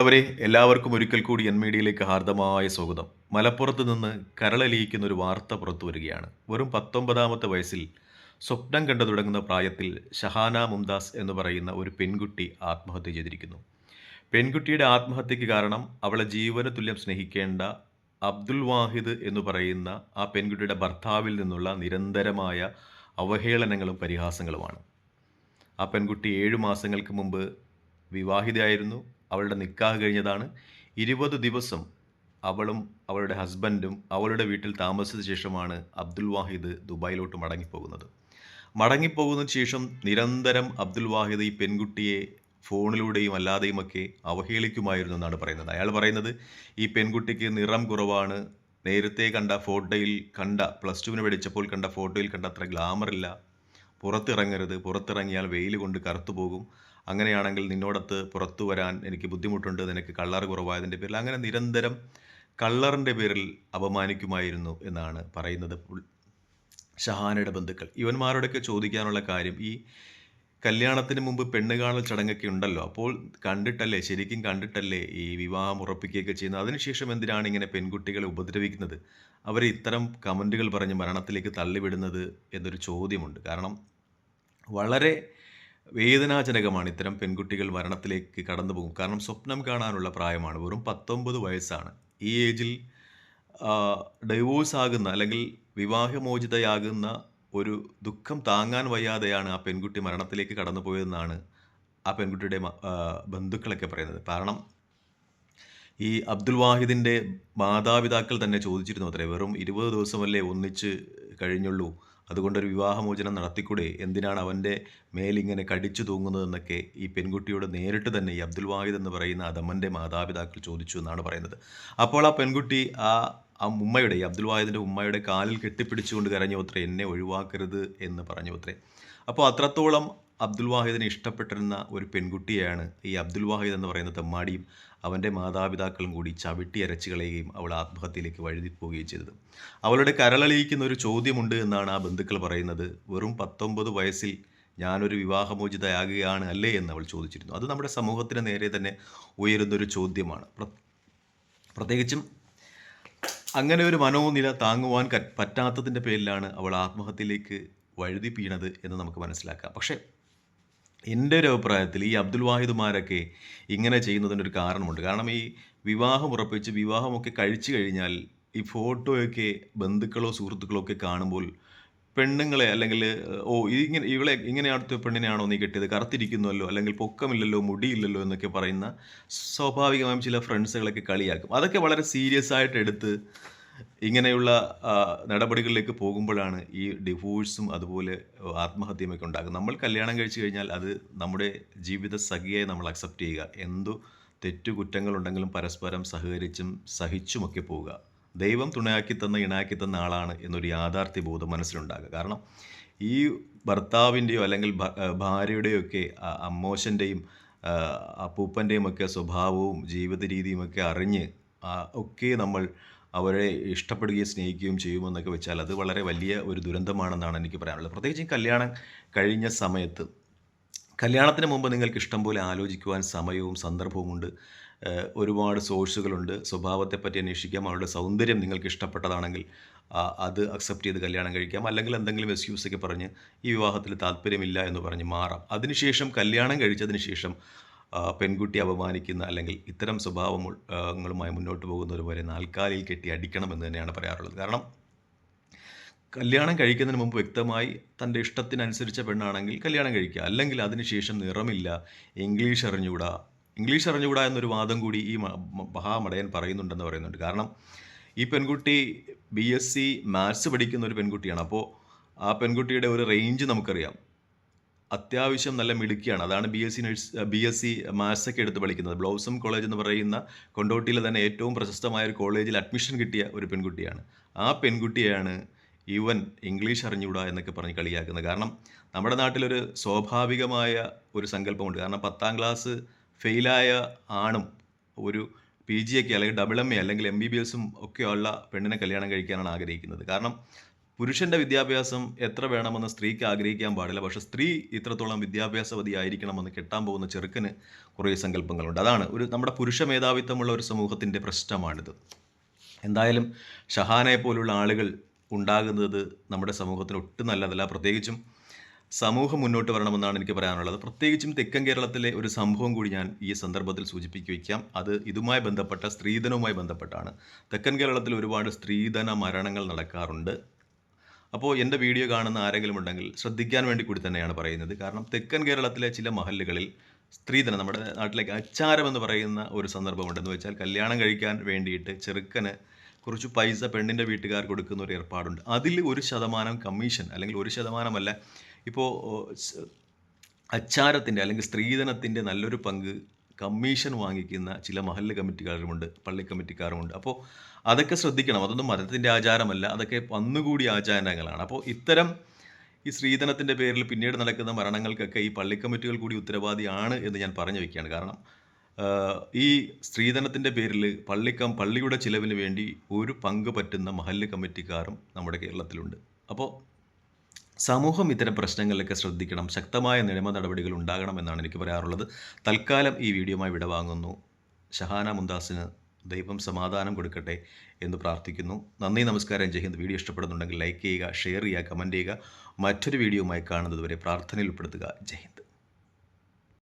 അവരെ എല്ലാവർക്കും ഒരിക്കൽ കൂടി എൻ മീഡിയയിലേക്ക് ഹാർദമായ സ്വാഗതം. മലപ്പുറത്ത് നിന്ന് കരളലിയിക്കുന്ന ഒരു വാർത്ത പുറത്തു വരികയാണ്. വെറും പത്തൊമ്പതാമത്തെ വയസ്സിൽ സ്വപ്നം കണ്ടു തുടങ്ങുന്ന പ്രായത്തിൽ ഷഹാന മുംദാസ് എന്ന് പറയുന്ന ഒരു പെൺകുട്ടി ആത്മഹത്യ ചെയ്തിരിക്കുന്നു. പെൺകുട്ടിയുടെ ആത്മഹത്യയ്ക്ക് കാരണം അവളെ ജീവന തുല്യം സ്നേഹിക്കേണ്ട അബ്ദുൽ വാഹിദ് എന്ന് പറയുന്ന ആ പെൺകുട്ടിയുടെ ഭർത്താവിൽ നിന്നുള്ള നിരന്തരമായ അവഹേളനങ്ങളും പരിഹാസങ്ങളുമാണ്. ആ പെൺകുട്ടി ഏഴു മാസങ്ങൾക്ക് മുമ്പ് വിവാഹിതയായിരുന്നു. അവളുടെ നിക്കാഹ് കഴിഞ്ഞതാണ്. ഇരുപത് ദിവസം അവളും അവളുടെ ഹസ്ബൻഡും അവളുടെ വീട്ടിൽ താമസിച്ച ശേഷമാണ് അബ്ദുൽ വാഹിദ് ദുബായിലോട്ട് മടങ്ങിപ്പോകുന്നത്. മടങ്ങിപ്പോകുന്നതിന് ശേഷം നിരന്തരം അബ്ദുൽ വാഹിദ് ഈ പെൺകുട്ടിയെ ഫോണിലൂടെയും അല്ലാതെയും ഒക്കെ അവഹേളിക്കുമായിരുന്നു എന്നാണ് പറയുന്നത്. അയാൾ പറയുന്നത് ഈ പെൺകുട്ടിക്ക് നിറം കുറവാണ്. നേരത്തെ കണ്ട ഫോട്ടോയിൽ കണ്ട പ്ലസ് ടുവിന് പഠിച്ചപ്പോൾ കണ്ട ഫോട്ടോയിൽ കണ്ട അത്ര ഗ്ലാമറില്ല. പുറത്തിറങ്ങരുത്. പുറത്തിറങ്ങിയാൽ വെയിൽ കൊണ്ട് കറുത്തു പോകും. അങ്ങനെയാണെങ്കിൽ നിന്നോടത്ത് പുറത്തു വരാൻ എനിക്ക് ബുദ്ധിമുട്ടുണ്ട് നിനക്ക് കള്ളർ കുറവായതിന്റെ പേരിൽ അങ്ങനെ നിരന്തരം കള്ളറിന്റെ പേരിൽ അപമാനിക്കുമായിരുന്നു എന്നാണ് പറയുന്നത് ഷഹാനയുടെ ബന്ധുക്കൾ. ഇവന്മാരോടൊക്കെ ചോദിക്കാനുള്ള കാര്യം ഈ കല്യാണത്തിന് മുമ്പ് പെണ്ണ് കാണൽ ചടങ്ങൊക്കെ ഉണ്ടല്ലോ അപ്പോൾ കണ്ടിട്ടല്ലേ ശരിക്കും കണ്ടിട്ടല്ലേ ഈ വിവാഹം ഉറപ്പിക്കുകയൊക്കെ ചെയ്യുന്നത്? അതിനുശേഷം എന്തിനാണ് ഇങ്ങനെ പെൺകുട്ടികളെ ഉപദ്രവിക്കുന്നത്? അവരെ ഇത്തരം കമന്റുകൾ പറഞ്ഞ് മരണത്തിലേക്ക് തള്ളിവിടുന്നത് എന്നൊരു ചോദ്യമുണ്ട്. കാരണം വളരെ വേദനാജനകമാണ് ഇത്തരം പെൺകുട്ടികൾ മരണത്തിലേക്ക് കടന്നു പോകും കാരണം സ്വപ്നം കാണാനുള്ള പ്രായമാണ്. വെറും പത്തൊമ്പത് വയസ്സാണ്. ഈ ഏജിൽ ഡൈവോഴ്സ് ആകുന്ന അല്ലെങ്കിൽ വിവാഹമോചിതയാകുന്ന ഒരു ദുഃഖം താങ്ങാൻ വയ്യാതെയാണ് ആ പെൺകുട്ടി മരണത്തിലേക്ക് കടന്നു പോയതെന്നാണ് ആ പെൺകുട്ടിയുടെ ബന്ധുക്കളൊക്കെ പറയുന്നത്. കാരണം ഈ അബ്ദുൽ വാഹിദിന്റെ മാതാപിതാക്കൾ തന്നെ ചോദിച്ചിരുന്നു അത്രേ. വെറും ഇരുപത് ദിവസമല്ലേ ഒന്നിച്ച് കഴിഞ്ഞുള്ളൂ. അതുകൊണ്ടൊരു വിവാഹമോചനം നടത്തിക്കൂടെ? എന്തിനാണ് അവന്റെ മേലിങ്ങനെ കടിച്ചു തൂങ്ങുന്നതെന്നൊക്കെ ഈ പെൺകുട്ടിയോട് നേരിട്ട് തന്നെ ഈ അബ്ദുൽ വാഹിദ് എന്ന് പറയുന്ന അതമ്മന്റെ മാതാപിതാക്കൾ ചോദിച്ചു എന്നാണ് പറയുന്നത്. അപ്പോൾ ആ പെൺകുട്ടി ആ ആ ഉമ്മയുടെ ഈ അബ്ദുൽ വാഹിദിന്റെ ഉമ്മയുടെ കാലിൽ കെട്ടിപ്പിടിച്ചുകൊണ്ട് കരഞ്ഞു അത്രേ എന്നെ ഒഴിവാക്കരുത് എന്ന് പറഞ്ഞു അത്രേ അപ്പോൾ അത്രത്തോളം അബ്ദുൽ വാഹിദിനെ ഇഷ്ടപ്പെട്ടിരുന്ന ഒരു പെൺകുട്ടിയാണ് ഈ അബ്ദുൽ വാഹിദ് എന്ന് പറയുന്ന തെമ്മാടിയും അവന്റെ മാതാപിതാക്കളും കൂടി ചവിട്ടി അരച്ചു കളയുകയും അവൾ ആത്മഹത്യയിലേക്ക് വഴുതി പോവുകയും ചെയ്തത്. അവളുടെ കരളിയിക്കുന്ന ഒരു ചോദ്യമുണ്ട് എന്നാണ് ആ ബന്ധുക്കൾ പറയുന്നത്. വെറും പത്തൊമ്പത് വയസ്സിൽ ഞാനൊരു വിവാഹമോചിതയാകുകയാണ് അല്ലേ എന്ന് അവൾ ചോദിച്ചിരുന്നു. അത് നമ്മുടെ സമൂഹത്തിന് നേരെ തന്നെ ഉയരുന്നൊരു ചോദ്യമാണ്. പ്ര- പ്രത്യേകിച്ചും അങ്ങനെ ഒരു മനോനില താങ്ങുവാൻ പറ്റാത്തതിന്റെ പേരിലാണ് അവൾ ആത്മഹത്യയിലേക്ക് വഴുതി വീണത് എന്ന് നമുക്ക് മനസ്സിലാക്കാം. പക്ഷേ എന്റെ ഒരു അഭിപ്രായത്തിൽ ഈ അബ്ദുൽ വാഹിദുമാരൊക്കെ ഇങ്ങനെ ചെയ്യുന്നതിന്റെ ഒരു കാരണമുണ്ട്. കാരണം ഈ വിവാഹം ഉറപ്പിച്ച് വിവാഹമൊക്കെ കഴിച്ചു കഴിഞ്ഞാൽ ഈ ഫോട്ടോയൊക്കെ ബന്ധുക്കളോ സുഹൃത്തുക്കളോ ഒക്കെ കാണുമ്പോൾ പെണ്ണുങ്ങളെ അല്ലെങ്കിൽ ഓ ഇങ്ങനെ ഇവളെ ഇങ്ങനെ പെണ്ണിനെയാണോ നീ കെട്ടിയത്? കറുത്തിരിക്കുന്നുവല്ലോ അല്ലെങ്കിൽ പൊക്കമില്ലല്ലോ മുടിയില്ലല്ലോ എന്നൊക്കെ പറയുന്ന സ്വാഭാവികമായും ചില ഫ്രണ്ട്സുകളൊക്കെ കളിയാക്കും അതൊക്കെ വളരെ സീരിയസ് ആയിട്ട് എടുത്ത് ഇങ്ങനെയുള്ള നടപടികളിലേക്ക് പോകുമ്പോഴാണ് ഈ ഡിവോഴ്സും അതുപോലെ ആത്മഹത്യയുമൊക്കെ ഉണ്ടാകുന്നത്. നമ്മൾ കല്യാണം കഴിച്ചു കഴിഞ്ഞാൽ അത് നമ്മുടെ ജീവിത സഖിയായി നമ്മൾ അക്സെപ്റ്റ് ചെയ്യുക. എന്തു തെറ്റു കുറ്റങ്ങളുണ്ടെങ്കിലും പരസ്പരം സഹകരിച്ചും സഹിച്ചുമൊക്കെ പോവുക. ദൈവം തുണയാക്കി തന്ന ഇണയാക്കി തന്ന ആളാണ് എന്നൊരു യാഥാർത്ഥ്യ ബോധം മനസ്സിലുണ്ടാകുക. കാരണം ഈ ഭർത്താവിന്റെയോ അല്ലെങ്കിൽ ഭാര്യയുടെയോ ഒക്കെ അമ്മോശന്റെയും അപ്പൂപ്പന്റെയും ഒക്കെ സ്വഭാവവും ജീവിത രീതിയും ഒക്കെ അറിഞ്ഞ് ഒക്കെ നമ്മൾ അവരെ ഇഷ്ടപ്പെടുകയും സ്നേഹിക്കുകയും ചെയ്യുമെന്നൊക്കെ വെച്ചാൽ അത് വളരെ വലിയ ഒരു ദുരന്തമാണെന്നാണ് എനിക്ക് പറയാനുള്ളത്. പ്രത്യേകിച്ച് ഈ കല്യാണം കഴിഞ്ഞ സമയത്ത് കല്യാണത്തിന് മുമ്പ് നിങ്ങൾക്ക് ഇഷ്ടം പോലെ ആലോചിക്കുവാൻ സമയവും സന്ദർഭവുമുണ്ട് ഒരുപാട് സോഴ്സുകളുണ്ട്. സ്വഭാവത്തെപ്പറ്റി അന്വേഷിക്കാം. അവരുടെ സൗന്ദര്യം നിങ്ങൾക്ക് ഇഷ്ടപ്പെട്ടതാണെങ്കിൽ അത് അക്സെപ്റ്റ് ചെയ്ത് കല്യാണം കഴിക്കാം. അല്ലെങ്കിൽ എന്തെങ്കിലും എക്സ്ക്യൂസൊക്കെ പറഞ്ഞ് ഈ വിവാഹത്തിൽ താല്പര്യമില്ല എന്ന് പറഞ്ഞ് മാറാം. അതിനുശേഷം കല്യാണം കഴിച്ചതിന് ശേഷം പെൺകുട്ടി അപമാനിക്കുന്ന അല്ലെങ്കിൽ ഇത്തരം സ്വഭാവങ്ങളുമായി മുന്നോട്ട് പോകുന്നവർ വരെ നാൽക്കാലിയിൽ കെട്ടി അടിക്കണമെന്ന് തന്നെയാണ് പറയാറുള്ളത്. കാരണം കല്യാണം കഴിക്കുന്നതിന് മുമ്പ് വ്യക്തമായി തന്റെ ഇഷ്ടത്തിനനുസരിച്ച പെണ്ണാണെങ്കിൽ കല്യാണം കഴിക്കുക. അല്ലെങ്കിൽ അതിനുശേഷം നിറമില്ല ഇംഗ്ലീഷ് അറിഞ്ഞുകൂടാ. ഇംഗ്ലീഷ് അറിഞ്ഞുകൂടാ എന്നൊരു വാദം കൂടി ഈ മഹാമടയൻ പറയുന്നുണ്ടെന്ന് പറയുന്നുണ്ട്. കാരണം ഈ പെൺകുട്ടി ബി എസ് സി മാത്സ് പഠിക്കുന്ന ഒരു പെൺകുട്ടിയാണ്. അപ്പോൾ ആ പെൺകുട്ടിയുടെ ഒരു റേഞ്ച് നമുക്കറിയാം. അത്യാവശ്യം നല്ല മിടുക്കിയാണ്. അതാണ് B S C nurse B S C maths ഒക്കെ എടുത്ത് പഠിക്കുന്നത്. ബ്ലൗസം കോളേജ് എന്ന് പറയുന്ന കൊണ്ടോട്ടിയിലെ തന്നെ ഏറ്റവും പ്രശസ്തമായ ഒരു കോളേജിൽ അഡ്മിഷൻ കിട്ടിയ ഒരു പെൺകുട്ടിയാണ്. ആ പെൺകുട്ടിയാണ് ഇവൻ ഇംഗ്ലീഷ് അറിഞ്ഞുകൂടാ എന്നൊക്കെ പറഞ്ഞ് കളിയാക്കുന്നത്. കാരണം നമ്മുടെ നാട്ടിലൊരു സ്വാഭാവികമായ ഒരു സങ്കല്പമുണ്ട്. കാരണം പത്താം ക്ലാസ് ഫെയിലായ ആണും ഒരു പി ജി ഒക്കെ അല്ലെങ്കിൽ ഡബിൾ എം എ അല്ലെങ്കിൽ എം ബി ബി എസും ഒക്കെയുള്ള പെണ്ണിനെ കല്യാണം കഴിക്കാനാണ് ആഗ്രഹിക്കുന്നത്. കാരണം പുരുഷന്റെ വിദ്യാഭ്യാസം എത്ര വേണമെന്ന് സ്ത്രീക്ക് ആഗ്രഹിക്കാൻ പാടില്ല. പക്ഷെ സ്ത്രീ ഇത്രത്തോളം വിദ്യാഭ്യാസവതി ആയിരിക്കണമെന്ന് കെട്ടാൻ പോകുന്ന ചെറുക്കന് കുറേ സങ്കല്പങ്ങളുണ്ട്. അതാണ് ഒരു നമ്മുടെ പുരുഷ മേധാവിത്വമുള്ള ഒരു സമൂഹത്തിന്റെ പ്രശ്നമാണിത്. എന്തായാലും ഷഹാനെ പോലുള്ള ആളുകൾ ഉണ്ടാകുന്നത് നമ്മുടെ സമൂഹത്തിന് ഒട്ടും നല്ലതല്ല. പ്രത്യേകിച്ചും സമൂഹം മുന്നോട്ട് വരണമെന്നാണ് എനിക്ക് പറയാനുള്ളത്. പ്രത്യേകിച്ചും തെക്കൻ കേരളത്തിലെ ഒരു സംഭവം കൂടി ഞാൻ ഈ സന്ദർഭത്തിൽ സൂചിപ്പിക്കുകയ്ക്കാം അത് ഇതുമായി ബന്ധപ്പെട്ട സ്ത്രീധനവുമായി ബന്ധപ്പെട്ടാണ്. തെക്കൻ കേരളത്തിൽ ഒരുപാട് സ്ത്രീധന മരണങ്ങൾ നടക്കാറുണ്ട്. അപ്പോൾ എന്റെ വീഡിയോ കാണുന്ന ആരെങ്കിലും ഉണ്ടെങ്കിൽ ശ്രദ്ധിക്കാൻ വേണ്ടി കൂടി തന്നെയാണ് പറയുന്നത്. കാരണം തെക്കൻ കേരളത്തിലെ ചില മഹല്ലുകളിൽ സ്ത്രീധനം നമ്മുടെ നാട്ടിലേക്ക് അച്ചാരം എന്ന് പറയുന്ന ഒരു സന്ദർഭമുണ്ടെന്ന് വെച്ചാൽ കല്യാണം കഴിക്കാൻ വേണ്ടിയിട്ട് ചെറുക്കന് കുറച്ച് പൈസ പെണ്ണിന്റെ വീട്ടുകാർ കൊടുക്കുന്ന ഒരു ഏർപ്പാടുണ്ട്. അതിൽ ഒരു ശതമാനം കമ്മീഷൻ അല്ലെങ്കിൽ ഒരു ശതമാനമല്ല ഇപ്പോൾ അച്ചാരത്തിന്റെ അല്ലെങ്കിൽ സ്ത്രീധനത്തിന്റെ നല്ലൊരു പങ്ക് കമ്മീഷൻ വാങ്ങിക്കുന്ന ചില മഹല്ല് കമ്മിറ്റിക്കാരുമുണ്ട് പള്ളി കമ്മിറ്റിക്കാരുമുണ്ട്. അപ്പോൾ അതൊക്കെ ശ്രദ്ധിക്കണം. അതൊന്നും മതത്തിന്റെ ആചാരമല്ല. അതൊക്കെ വന്നുകൂടി ആചാരങ്ങളാണ്. അപ്പോൾ ഇത്തരം ഈ സ്ത്രീധനത്തിന്റെ പേരിൽ പിന്നീട് നടക്കുന്ന മരണങ്ങൾക്കൊക്കെ ഈ പള്ളി കമ്മിറ്റികൾ കൂടി ഉത്തരവാദിയാണ് എന്ന് ഞാൻ പറഞ്ഞു വയ്ക്കുകയാണ്. കാരണം ഈ സ്ത്രീധനത്തിന്റെ പേരിൽ പള്ളിക്കം പള്ളിയുടെ ചിലവിന് വേണ്ടി ഒരു പങ്ക് പറ്റുന്ന മഹല്ല് കമ്മിറ്റിക്കാരും നമ്മുടെ കേരളത്തിലുണ്ട്. അപ്പോൾ സമൂഹം ഇത്തരം പ്രശ്നങ്ങളിലൊക്കെ ശ്രദ്ധിക്കണം. ശക്തമായ നിയമ നടപടികൾ ഉണ്ടാകണമെന്നാണ് എനിക്ക് പറയാറുള്ളത്. തൽക്കാലം ഈ വീഡിയോമായി വിടവാങ്ങുന്നു ഷഹാന മുന്താസിന് ദൈവം സമാധാനം കൊടുക്കട്ടെ എന്ന് പ്രാർത്ഥിക്കുന്നു. നന്ദി നമസ്കാരം. ജയ് ഹിന്ദ്. വീഡിയോ ഇഷ്ടപ്പെടുന്നുണ്ടെങ്കിൽ ലൈക്ക് ചെയ്യുക ഷെയർ ചെയ്യുക കമന്റ് ചെയ്യുക. മറ്റൊരു വീഡിയോയുമായി കാണുന്നതുവരെ പ്രാർത്ഥനയിൽ ഉൾപ്പെടുത്തുക. ജയ് ഹിന്ദ്.